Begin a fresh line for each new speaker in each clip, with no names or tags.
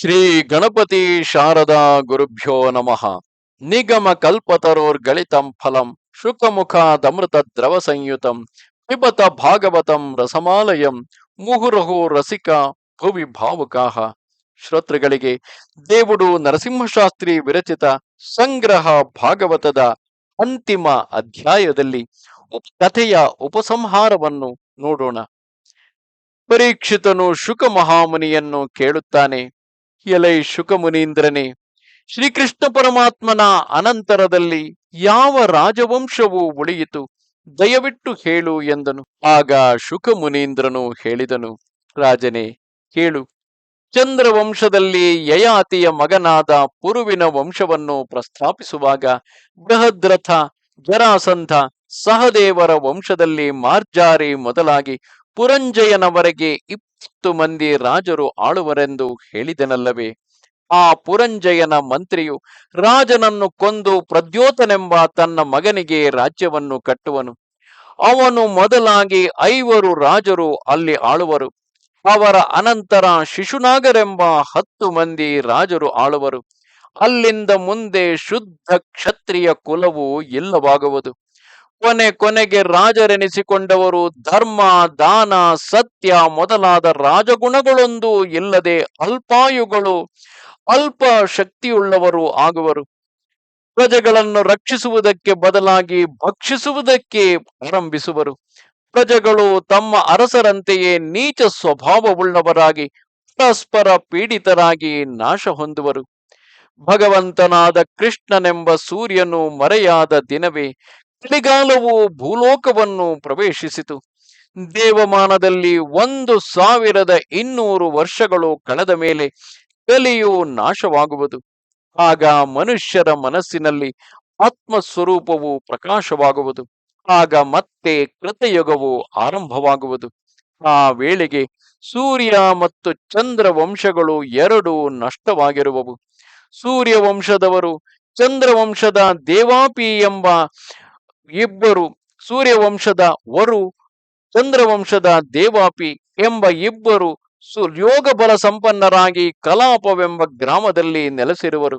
ಶ್ರೀ ಗಣಪತಿ ಶಾರದಾ ಗುರುಭ್ಯೋ ನಮಃ. ನಿಗಮ ಕಲ್ಪತರೋರ್ಗಳಿತಂ ಫಲಂ ಶುಕಮುಖಾದಮೃತ ದ್ರವ ಸಂಯುತಂ, ಪಿಬತ ಭಾಗವತಂ ರಸಮಾಲಯಂ, ಮುಹುರಹು ರಸಿಕ ಭುವಿ ಭಾವುಕಾಹ. ಶ್ರೋತೃಗಳಿಗೆ, ದೇವುಡು ನರಸಿಂಹಶಾಸ್ತ್ರಿ ವಿರಚಿತ ಸಂಗ್ರಹ ಭಾಗವತದ ಅಂತಿಮ ಅಧ್ಯಾಯದಲ್ಲಿ ಕಥೆಯ ಉಪಸಂಹಾರವನ್ನು ನೋಡೋಣ. ಪರೀಕ್ಷಿತನು ಶುಕ ಮಹಾಮುನಿಯನ್ನು ಕೇಳುತ್ತಾನೆ ಎಲೈ ಶುಕಮುನೀಂದ್ರನೇ, ಶ್ರೀಕೃಷ್ಣ ಪರಮಾತ್ಮನ ಅನಂತರದಲ್ಲಿ ಯಾವ ರಾಜವಂಶವು ಉಳಿಯಿತು. ದಯವಿಟ್ಟು ಹೇಳು ಎಂದನು. ಆಗ ಶುಕಮುನೀಂದ್ರನು ಹೇಳಿದನು, ರಾಜನೇ, ಕೇಳು. ಚಂದ್ರವಂಶದಲ್ಲಿ ಯಯಾತಿಯ ಮಗನಾದ ಪುರುವಿನ ವಂಶವನ್ನು ಪ್ರಸ್ತಾಪಿಸುವಾಗ ಬೃಹದ್ರಥ, ಜರಾಸಂಧ, ಸಹದೇವರ ವಂಶದಲ್ಲಿ ಮಾರ್ಜಾರಿ ಮೊದಲಾಗಿ ಪುರಂಜಯನವರೆಗೆ ಇಪ್ಪತ್ತು ಮಂದಿ ರಾಜರು ಆಳುವರೆಂದು ಹೇಳಿದನಲ್ಲವೇ, ಆ ಪುರಂಜಯನ ಮಂತ್ರಿಯು ರಾಜನನ್ನು ಕೊಂದು ಪ್ರದ್ಯೋತನೆಂಬ ತನ್ನ ಮಗನಿಗೆ ರಾಜ್ಯವನ್ನು ಕಟ್ಟುವನು. ಅವನು ಮೊದಲಾಗಿ ಐವರು ರಾಜರು ಅಲ್ಲಿ ಆಳುವರು. ಅವರ ಅನಂತರ ಶಿಶುನಾಗರೆಂಬ ಹತ್ತು ಮಂದಿ ರಾಜರು ಆಳುವರು. ಅಲ್ಲಿಂದ ಮುಂದೆ ಶುದ್ಧ ಕ್ಷತ್ರಿಯ ಕುಲವು ಇಲ್ಲವಾಗುವುದು. ಕೊನೆ ಕೊನೆಗೆ ರಾಜರೆನಿಸಿಕೊಂಡವರು ಧರ್ಮ, ದಾನ, ಸತ್ಯ ಮೊದಲಾದ ರಾಜಗುಣಗಳೊಂದು ಇಲ್ಲದೆ ಅಲ್ಪಾಯುಗಳು, ಅಲ್ಪ ಶಕ್ತಿಯುಳ್ಳವರು ಆಗುವರು. ಪ್ರಜೆಗಳನ್ನು ರಕ್ಷಿಸುವುದಕ್ಕೆ ಬದಲಾಗಿ ಭಕ್ಷಿಸುವುದಕ್ಕೆ ಆರಂಭಿಸುವರು. ಪ್ರಜೆಗಳು ತಮ್ಮ ಅರಸರಂತೆಯೇ ನೀಚ ಸ್ವಭಾವವುಳ್ಳವರಾಗಿ, ಪರಸ್ಪರ ಪೀಡಿತರಾಗಿ ನಾಶ ಹೊಂದುವರು. ಭಗವಂತನಾದ ಕೃಷ್ಣನೆಂಬ ಸೂರ್ಯನು ಮರೆಯಾದ ದಿನವೇ ಚಳಿಗಾಲವು ಭೂಲೋಕವನ್ನು ಪ್ರವೇಶಿಸಿತು. ದೇವಮಾನದಲ್ಲಿ ಒಂದು ಸಾವಿರದ ಇನ್ನೂರು ವರ್ಷಗಳು ಕಳೆದ ಮೇಲೆ ಕಲಿಯು ನಾಶವಾಗುವುದು. ಆಗ ಮನುಷ್ಯರ ಮನಸ್ಸಿನಲ್ಲಿ ಆತ್ಮಸ್ವರೂಪವು ಪ್ರಕಾಶವಾಗುವುದು. ಆಗ ಮತ್ತೆ ಕೃತಯುಗವು ಆರಂಭವಾಗುವುದು. ಆ ವೇಳೆಗೆ ಸೂರ್ಯ ಮತ್ತು ಚಂದ್ರ ವಂಶಗಳು ಎರಡೂ ನಷ್ಟವಾಗಿರುವವು. ಸೂರ್ಯ ವಂಶದವರು ಚಂದ್ರವಂಶದ ದೇವಾಪಿ ಎಂಬ ಇಬ್ಬರು ಸೂರ್ಯವಂಶದ ವರು ಚಂದ್ರವಂಶದ ದೇವಾಪಿ ಎಂಬ ಇಬ್ಬರು ಯೋಗ ಬಲ ಸಂಪನ್ನರಾಗಿ ಕಲಾಪವೆಂಬ ಗ್ರಾಮದಲ್ಲಿ ನೆಲೆಸಿರುವರು.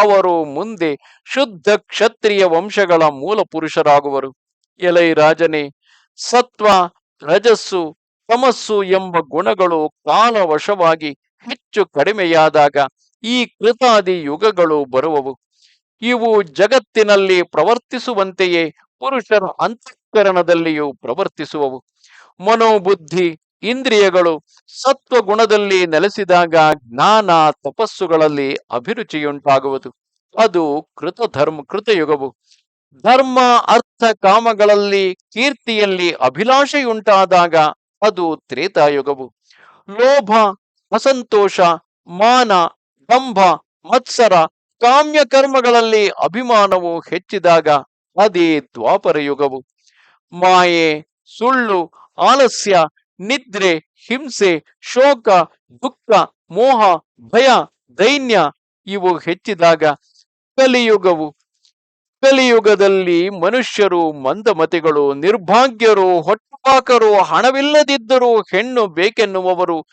ಅವರು ಮುಂದೆ ಶುದ್ಧ ಕ್ಷತ್ರಿಯ ವಂಶಗಳ ಮೂಲ ಪುರುಷರಾಗುವರು. ಎಲೈ ರಾಜನೇ, ಸತ್ವ, ರಜಸ್ಸು, ತಮಸ್ಸು ಎಂಬ ಗುಣಗಳು ಕಾಲವಶವಾಗಿ ಹೆಚ್ಚು ಕಡಿಮೆಯಾದಾಗ ಈ ಕೃತಾದಿ ಯುಗಗಳು ಬರುವವು. ಇವು ಜಗತ್ತಿನಲ್ಲಿ ಪ್ರವರ್ತಿಸುವಂತೆಯೇ ಪುರುಷರ ಅಂತಃಕರಣದಲ್ಲಿಯೂ ಪ್ರವರ್ತಿಸುವವು. ಮನೋಬುದ್ಧಿ, ಇಂದ್ರಿಯಗಳು ಸತ್ವ ಗುಣದಲ್ಲಿ ನೆಲೆಸಿದಾಗ ಜ್ಞಾನ ತಪಸ್ಸುಗಳಲ್ಲಿ ಅಭಿರುಚಿಯುಂಟಾಗುವುದು. ಅದು ಕೃತ ಧರ್ಮ ಕೃತಯುಗವು. ಧರ್ಮ, ಅರ್ಥ, ಕಾಮಗಳಲ್ಲಿ, ಕೀರ್ತಿಯಲ್ಲಿ ಅಭಿಲಾಷೆಯುಂಟಾದಾಗ ಅದು ತ್ರೇತಾಯುಗವು. ಲೋಭ, ಅಸಂತೋಷ, ಮಾನ, ದಂಭ, ಮತ್ಸರ ಕಾಮ್ಯ ಕರ್ಮಗಳಲ್ಲಿ ಅಭಿಮಾನವು ಹೆಚ್ಚಿದಾಗ ಅದೇ ದ್ವಾಪರ ಯುಗವು ಮಾಯೆ, ಸುಳ್ಳು, ಆಲಸ್ಯ, ನಿದ್ರೆ, ಹಿಂಸೆ, ಶೋಕ, ದುಃಖ, ಮೋಹ, ಭಯ, ದೈನ್ಯ ಇವು ಹೆಚ್ಚಿದಾಗ ಕಲಿಯುಗವು. ಕಲಿಯುಗದಲ್ಲಿ ಮನುಷ್ಯರು ಮಂದಮತಿಗಳು, ನಿರ್ಭಾಗ್ಯರು, ಹೊಟ್ಟುಪಾಕರು, ಹಣವಿಲ್ಲದಿದ್ದರೂ ಹೆಣ್ಣು ಬೇಕೆನ್ನುವವರು,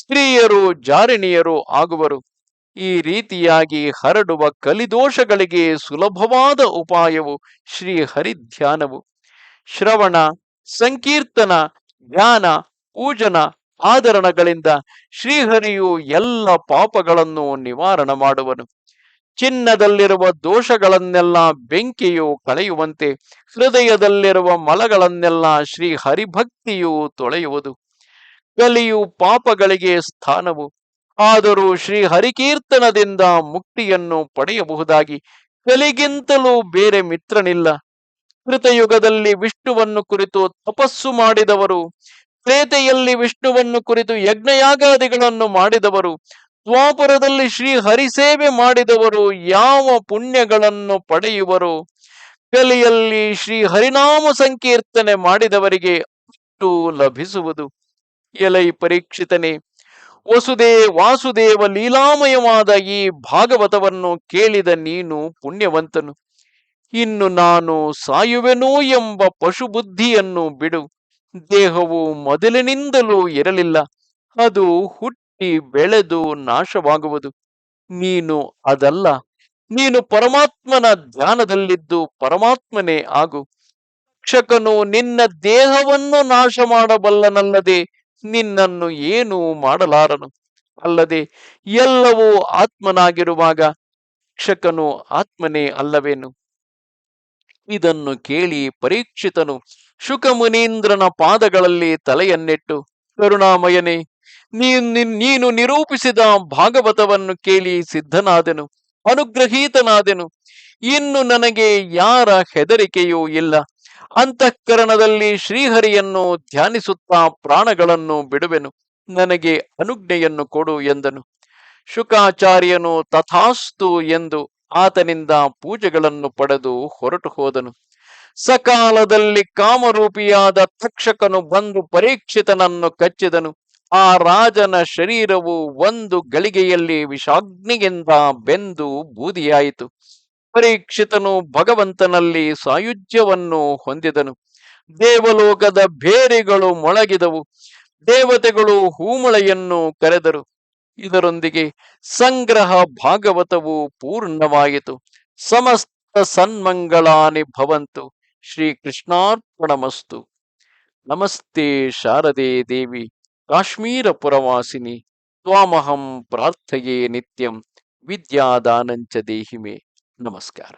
ಸ್ತ್ರೀಯರು, ಜಾರಿಣಿಯರು ಆಗುವರು. ಈ ರೀತಿಯಾಗಿ ಹರಡುವ ಕಲಿದೋಷಗಳಿಗೆ ಸುಲಭವಾದ ಉಪಾಯವು ಶ್ರೀ ಹರಿಧ್ಯಾನವು ಶ್ರವಣ, ಸಂಕೀರ್ತನ ಜ್ಞಾನ ಪೂಜನ ಆಧರಣಗಳಿಂದ ಶ್ರೀಹರಿಯು ಎಲ್ಲ ಪಾಪಗಳನ್ನು ನಿವಾರಣ ಮಾಡುವನು. ಚಿನ್ನದಲ್ಲಿರುವ ದೋಷಗಳನ್ನೆಲ್ಲ ಬೆಂಕಿಯು ಕಳೆಯುವಂತೆ, ಹೃದಯದಲ್ಲಿರುವ ಮಲಗಳನ್ನೆಲ್ಲ ಶ್ರೀ ಹರಿಭಕ್ತಿಯು ತೊಳೆಯುವುದು. ಕಲಿಯು ಪಾಪಗಳಿಗೆ ಸ್ಥಾನವು. ಆದರೂ ಶ್ರೀ ಹರಿಕೀರ್ತನದಿಂದ ಮುಕ್ತಿಯನ್ನು ಪಡೆಯಬಹುದಾಗಿ ಕಲಿಗಿಂತಲೂ ಬೇರೆ ಮಿತ್ರನಿಲ್ಲ. ಕೃತಯುಗದಲ್ಲಿ ವಿಷ್ಣುವನ್ನು ಕುರಿತು ತಪಸ್ಸು ಮಾಡಿದವರು, ಪ್ರೇತೆಯಲ್ಲಿ ವಿಷ್ಣುವನ್ನು ಕುರಿತು ಯಜ್ಞಯಾಗಾದಿಗಳನ್ನು ಮಾಡಿದವರು, ದ್ವಾಪುರದಲ್ಲಿ ಶ್ರೀ ಹರಿಸೇವೆ ಮಾಡಿದವರು ಯಾವ ಪುಣ್ಯಗಳನ್ನು ಪಡೆಯುವರು? ಕಲಿಯಲ್ಲಿ ಶ್ರೀ ಹರಿನಾಮ ಸಂಕೀರ್ತನೆ ಮಾಡಿದವರಿಗೆ ಅಷ್ಟು ಲಭಿಸುವುದು. ಎಲೈ ಪರೀಕ್ಷಿತನೇ ವಸುದೇ ವಾಸುದೇವ, ಲೀಲಾಮಯವಾದ ಈ ಭಾಗವತವನ್ನು ಕೇಳಿದ ನೀನು ಪುಣ್ಯವಂತನು. ಇನ್ನು ನಾನು ಸಾಯುವೆನೋ ಎಂಬ ಪಶುಬುದ್ಧಿಯನ್ನು ಬಿಡು. ದೇಹವು ಮೊದಲಿನಿಂದಲೂ ಇರಲಿಲ್ಲ. ಅದು ಹುಟ್ಟಿ ಬೆಳೆದು ನಾಶವಾಗುವುದು. ನೀನು ಅದಲ್ಲ. ನೀನು ಪರಮಾತ್ಮನ ಧ್ಯಾನದಲ್ಲಿದ್ದು ಪರಮಾತ್ಮನೇ ಆಗು. ರಕ್ಷಕನು ನಿನ್ನ ದೇಹವನ್ನು ನಾಶ ಮಾಡಬಲ್ಲನಲ್ಲದೆ ನಿನ್ನನ್ನು ಏನು ಮಾಡಲಾರನು. ಅಲ್ಲದೆ ಎಲ್ಲವೂ ಆತ್ಮನಾಗಿರುವಾಗ ರಕ್ಷಕನು ಆತ್ಮನೇ ಅಲ್ಲವೇನು? ಇದನ್ನು ಕೇಳಿ ಪರೀಕ್ಷಿತನು ಶುಕಮುನೀಂದ್ರನ ಪಾದಗಳಲ್ಲಿ ತಲೆಯನ್ನಿಟ್ಟು, ಕರುಣಾಮಯನೇ ನೀನು ನಿರೂಪಿಸಿದ ಭಾಗವತವನ್ನು ಕೇಳಿ ಸಿದ್ಧನಾದೆನು, ಅನುಗ್ರಹೀತನಾದೆನು. ಇನ್ನು ನನಗೆ ಯಾರ ಹೆದರಿಕೆಯೂ ಇಲ್ಲ. ಅಂತಃಕರಣದಲ್ಲಿ ಶ್ರೀಹರಿಯನ್ನು ಧ್ಯಾನಿಸುತ್ತಾ ಪ್ರಾಣಗಳನ್ನು ಬಿಡುವೆನು. ನನಗೆ ಅನುಜ್ಞೆಯನ್ನು ಕೊಡು ಎಂದನು. ಶುಕಾಚಾರ್ಯನು ತಥಾಸ್ತು ಎಂದು ಆತನಿಂದ ಪೂಜೆಗಳನ್ನು ಪಡೆದು ಹೊರಟು ಹೋದನು. ಸಕಾಲದಲ್ಲಿ ಕಾಮರೂಪಿಯಾದ ತಕ್ಷಕನು ಬಂದು ಪರೀಕ್ಷಿತನನ್ನು ಕಚ್ಚಿದನು. ಆ ರಾಜನ ಶರೀರವು ಒಂದು ಗಳಿಗೆಯಲ್ಲಿ ವಿಷಾಗ್ನಿಗಿಂತ ಬೆಂದು ಬೂದಿಯಾಯಿತು. ಪರೀಕ್ಷಿತನು ಭಗವಂತನಲ್ಲಿ ಸಾಯುಜ್ಯವನ್ನು ಹೊಂದಿದನು. ದೇವಲೋಕದ ಬೇರೆಗಳು ಮೊಳಗಿದವು. ದೇವತೆಗಳು ಹೂಮಳೆಯನ್ನು ಕರೆದರು. ಇದರೊಂದಿಗೆ ಸಂಗ್ರಹ ಭಾಗವತವು ಪೂರ್ಣವಾಯಿತು. ಸಮಸ್ತ ಸನ್ಮಂಗಳಾನಿ ಭವಂತು. ಶ್ರೀ ಕೃಷ್ಣಾರ್ಪಣಮಸ್ತು ನಮಸ್ತೆ ಶಾರದೆ ದೇವಿ. ಕಾಶ್ಮೀರ ಪುರವಾಸಿನಿ. ತ್ವಾಮಹಂ ಪ್ರಾರ್ಥಯೇ ನಿತ್ಯಂ. ವಿದ್ಯಾದಾನಂಚ ದೇಹಿಮೆ. नमस्कार।